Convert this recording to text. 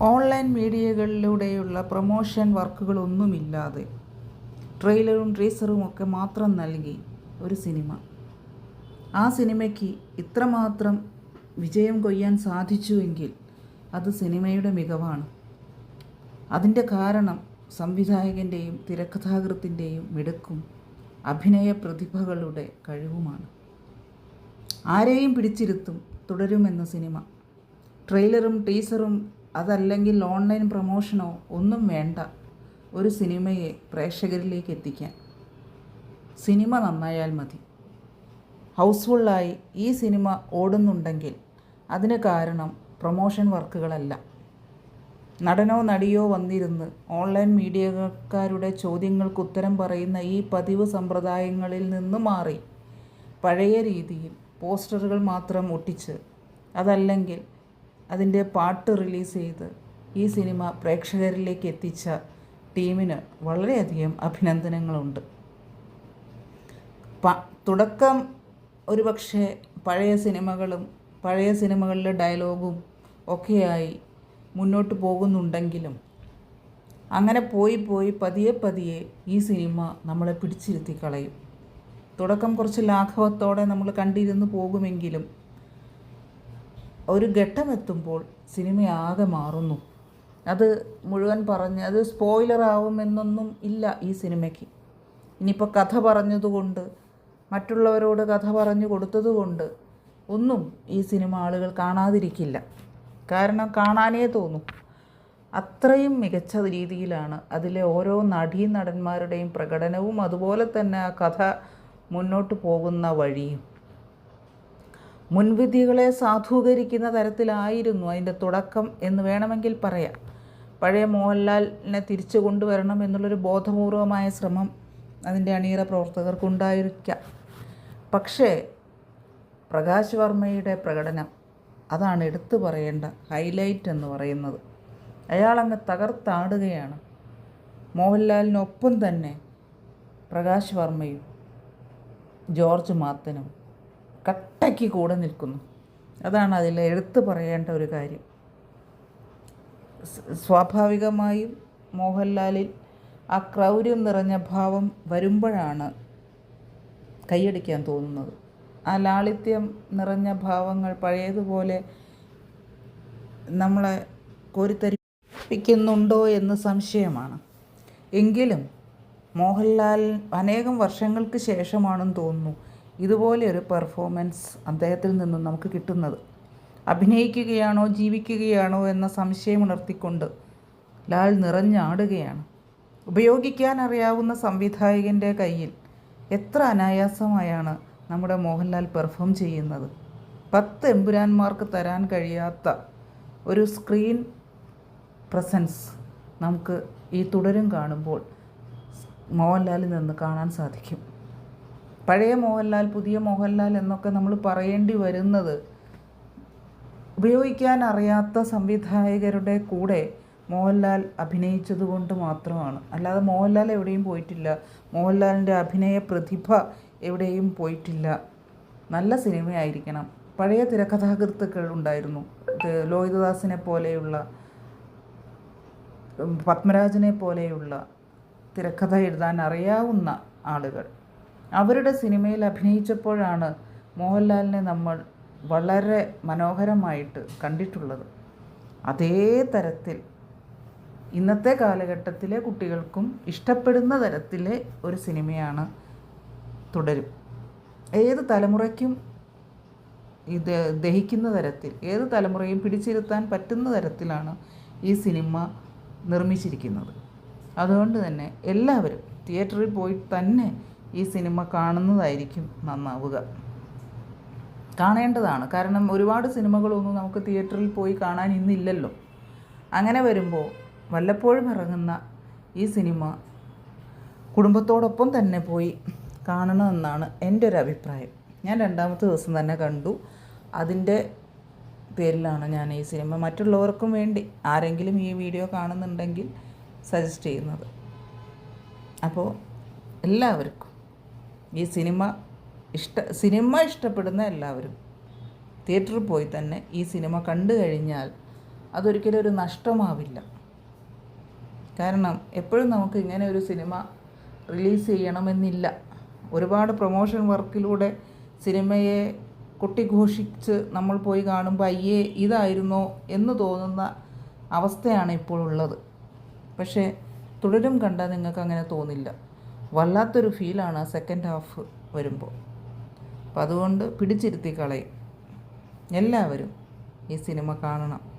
Online മീഡിയകളിലൂടെയുള്ള promotion വർക്കുകളൊന്നുമില്ലാതെ ട്രെയിലറും ട്രീസറും ഒക്കെ മാത്രം നൽകി ഒരു സിനിമ. ആ സിനിമയ്ക്ക് ഇത്രമാത്രം വിജയം കൊയ്യാൻ സാധിച്ചുവെങ്കിൽ അത് സിനിമയുടെ മികവാണ്. അതിന്റെ കാരണം സംവിധായകന്റെയും തിരക്കഥാകൃത്തിന്റെയും മിടുക്കും അഭിനയ പ്രതിഭകളുടെ കഴിവുമാണ്. ആരെയും പിടിച്ചിരുത്തും തുടരുമെന്ന സിനിമ. ട്രെയിലറും ടീസറും അതല്ലെങ്കിൽ ഓൺലൈൻ പ്രൊമോഷനോ ഒന്നും വേണ്ട. ഒരു സിനിമയെ പ്രേക്ഷകരിലേക്ക് എത്തിക്കാൻ. സിനിമ നന്നായാൽ മതി. ഹൗസ്ഫുള്ളായി ഈ സിനിമ ഓടുന്നുണ്ടെങ്കിൽ അതിന് കാരണം പ്രൊമോഷൻ വർക്കുകളല്ല. നടനോ നടിയോ വന്നിരുന്ന് ഓൺലൈൻ മീഡിയക്കാരുടെ ചോദ്യങ്ങൾക്ക് ഉത്തരം പറയുന്ന ഈ പതിവ് സമ്പ്രദായങ്ങളിൽ നിന്ന് മാറി പഴയ രീതിയിൽ പോസ്റ്ററുകൾ മാത്രം ഒട്ടിച്ച് അതല്ലെങ്കിൽ അതിന്റെ പാട്ട് റിലീസ് ചെയ്ത് ഈ സിനിമ പ്രേക്ഷകരിലേക്ക് എത്തിച്ച ടീമിന് വളരെയധികം അഭിനന്ദനങ്ങളുണ്ട്. പ തുടക്കം ഒരുപക്ഷെ പഴയ സിനിമകളും പഴയ സിനിമകളിലെ ഡയലോഗും ഒക്കെയായി മുന്നോട്ട് പോകുന്നുണ്ടെങ്കിലും അങ്ങനെ പോയി പോയി പതിയെ പതിയെ ഈ സിനിമ നമ്മളെ പിടിച്ചിരുത്തി കളയും. തുടക്കം കുറച്ച് ലാഘവത്തോടെ നമ്മൾ കണ്ടിരുന്നു പോകുമെങ്കിലും ഒരു ഘട്ടമെത്തുമ്പോൾ സിനിമയാകെ മാറുന്നു. അത് മുഴുവൻ പറഞ്ഞ് അത് സ്പോയിലർ ആവുമെന്നൊന്നും ഇല്ല ഈ സിനിമയ്ക്ക്. ഇനിയിപ്പോൾ കഥ പറഞ്ഞതുകൊണ്ട് മറ്റുള്ളവരോട് കഥ പറഞ്ഞു കൊടുത്തതുകൊണ്ട് ഒന്നും ഈ സിനിമ ആളുകൾ കാണാതിരിക്കില്ല. കാരണം കാണാനേ തോന്നും. അത്രയും മികച്ച രീതിയിലാണ് അതിലെ ഓരോ നടീ നടന്മാരുടെയും പ്രകടനവും അതുപോലെ തന്നെ ആ കഥ മുന്നോട്ട് പോകുന്ന വഴിയും. മുൻവിധികളെ സാധൂകരിക്കുന്ന തരത്തിലായിരുന്നു അതിന്റെ തുടക്കം എന്ന് വേണമെങ്കിൽ പറയാം. പഴയ മോഹൻലാലിനെ തിരിച്ചു കൊണ്ടുവരണം എന്നുള്ളൊരു ബോധപൂർവമായ ശ്രമം അതിന്റെ അണിയറ പ്രവർത്തകർക്കുണ്ടായിരിക്കാം. പക്ഷേ പ്രകാശ് വർമ്മയുടെ പ്രകടനം അതാണ് എടുത്തു പറയേണ്ട ഹൈലൈറ്റ് എന്ന് പറയുന്നത്. അയാളങ്ങ് തകർത്താടുകയാണ്. മോഹൻലാലിനൊപ്പം തന്നെ പ്രകാശ് വർമ്മയും ജോർജ് മാത്തനും കട്ടയ്ക്ക് കൂടെ നിൽക്കുന്നു. അതാണ് അതിൽ എടുത്തു പറയേണ്ട ഒരു കാര്യം. സ്വാഭാവികമായും മോഹൻലാലിൽ ആ ക്രൗര്യം നിറഞ്ഞ ഭാവം വരുമ്പോഴാണ് കൈയടിക്കാൻ തോന്നുന്നത്. ആ ലാളിത്യം നിറഞ്ഞ ഭാവങ്ങൾ പഴയതുപോലെ നമ്മളെ കോരിത്തരിപ്പിക്കുന്നുണ്ടോ എന്ന് സംശയമാണ്. എങ്കിലും മോഹൻലാൽ അനേകം വർഷങ്ങൾക്ക് ശേഷമാണെന്ന് തോന്നുന്നു. ഇതുപോലെ ഒരു പെർഫോമൻസ് അദ്ദേഹത്തിൽ നിന്നും നമുക്ക് കിട്ടുന്നത്. അഭിനയിക്കുകയാണോ ജീവിക്കുകയാണോ എന്ന സംശയം ഉണർത്തിക്കൊണ്ട് ലാൽ നിറഞ്ഞാടുകയാണ്. ഉപയോഗിക്കാൻ അറിയാവുന്ന സംവിധായകന്റെ കയ്യിൽ എത്ര അനായാസമായാണ് നമ്മുടെ മോഹൻലാൽ പെർഫോം ചെയ്യുന്നത്. പത്ത് എമ്പുരാന്മാർക്ക് തരാൻ കഴിയാത്ത ഒരു സ്ക്രീൻ പ്രസൻസ് നമുക്ക് ഈ തുടരും കാണുമ്പോൾ മോഹൻലാലിൽ നിന്ന് കാണാൻ സാധിക്കും. പഴയ മോഹൻലാൽ പുതിയ മോഹൻലാൽ എന്നൊക്കെ നമ്മൾ പറയേണ്ടി വരുന്നത് ഉപയോഗിക്കാൻ അറിയാത്ത സംവിധായകരുടെ കൂടെ മോഹൻലാൽ അഭിനയിച്ചത് കൊണ്ട് മാത്രമാണ്. അല്ലാതെ മോഹൻലാൽ എവിടെയും പോയിട്ടില്ല. മോഹൻലാലിന്റെ അഭിനയ പ്രതിഭ എവിടെയും പോയിട്ടില്ല. നല്ല സിനിമയായിരിക്കണം. പഴയ തിരക്കഥാകൃത്തുക്കൾ ഉണ്ടായിരുന്നു. ലോഹിതദാസിനെ പോലെയുള്ള പത്മരാജനെ പോലെയുള്ള തിരക്കഥ എഴുതാൻ അറിയാവുന്ന ആളുകൾ. അവരുടെ സിനിമയിൽ അഭിനയിച്ചപ്പോഴാണ് മോഹൻലാലിനെ നമ്മൾ വളരെ മനോഹരമായിട്ട് കണ്ടിട്ടുള്ളത്. അതേ തരത്തിൽ ഇന്നത്തെ കാലഘട്ടത്തിലെ കുട്ടികൾക്കും ഇഷ്ടപ്പെടുന്ന തരത്തിലെ ഒരു സിനിമയാണ് തുടരും. ഏത് തലമുറയ്ക്കും ഇത് ദഹിക്കുന്ന തരത്തിൽ ഏത് തലമുറയും പിടിച്ചിരുത്താൻ പറ്റുന്ന തരത്തിലാണ് ഈ സിനിമ നിർമ്മിച്ചിരിക്കുന്നത്. അതുകൊണ്ട് തന്നെ എല്ലാവരും തിയേറ്ററിൽ പോയി തന്നെ ഈ സിനിമ കാണുന്നതായിരിക്കും നന്നാവുക. കാണേണ്ടതാണ്. കാരണം ഒരുപാട് സിനിമകളൊന്നും നമുക്ക് തിയേറ്ററിൽ പോയി കാണാൻ ഇന്നില്ലല്ലോ. അങ്ങനെ വരുമ്പോൾ വല്ലപ്പോഴും ഇറങ്ങുന്ന ഈ സിനിമ കുടുംബത്തോടൊപ്പം തന്നെ പോയി കാണണമെന്നാണ് എന്റെ ഒരു അഭിപ്രായം. ഞാൻ രണ്ടാമത്തെ ദിവസം തന്നെ കണ്ടു. അതിന്റെ പേരിലാണ് ഞാൻ ഈ സിനിമ മറ്റുള്ളവർക്കും വേണ്ടി ആരെങ്കിലും ഈ വീഡിയോ കാണുന്നുണ്ടെങ്കിൽ സജസ്റ്റ് ചെയ്യുന്നത്. അപ്പോൾ എല്ലാവർക്കും ഈ സിനിമ ഇഷ്ട സിനിമ ഇഷ്ടപ്പെടുന്ന എല്ലാവരും. തിയേറ്ററിൽ പോയി തന്നെ ഈ സിനിമ കണ്ടു കഴിഞ്ഞാൽ അതൊരിക്കലും ഒരു നഷ്ടമാവില്ല. കാരണം എപ്പോഴും നമുക്ക് ഇങ്ങനെ ഒരു സിനിമ റിലീസ് ചെയ്യണമെന്നില്ല. ഒരുപാട് പ്രൊമോഷൻ വർക്കിലൂടെ സിനിമയെ കൊട്ടിഘോഷിച്ച് നമ്മൾ പോയി കാണുമ്പോൾ അയ്യേ ഇതായിരുന്നോ? എന്ന് തോന്നുന്ന അവസ്ഥയാണ് ഇപ്പോൾ ഉള്ളത് പക്ഷേ തുടരും കണ്ടാൽ നിങ്ങൾക്ക് അങ്ങനെ തോന്നില്ല. വല്ലാത്തൊരു ഫീലാണ് ആ സെക്കൻഡ് ഹാഫ് വരുമ്പോൾ. അപ്പം അതുകൊണ്ട് പിടിച്ചിരുത്തി കളയും. എല്ലാവരും ഈ സിനിമ കാണണം.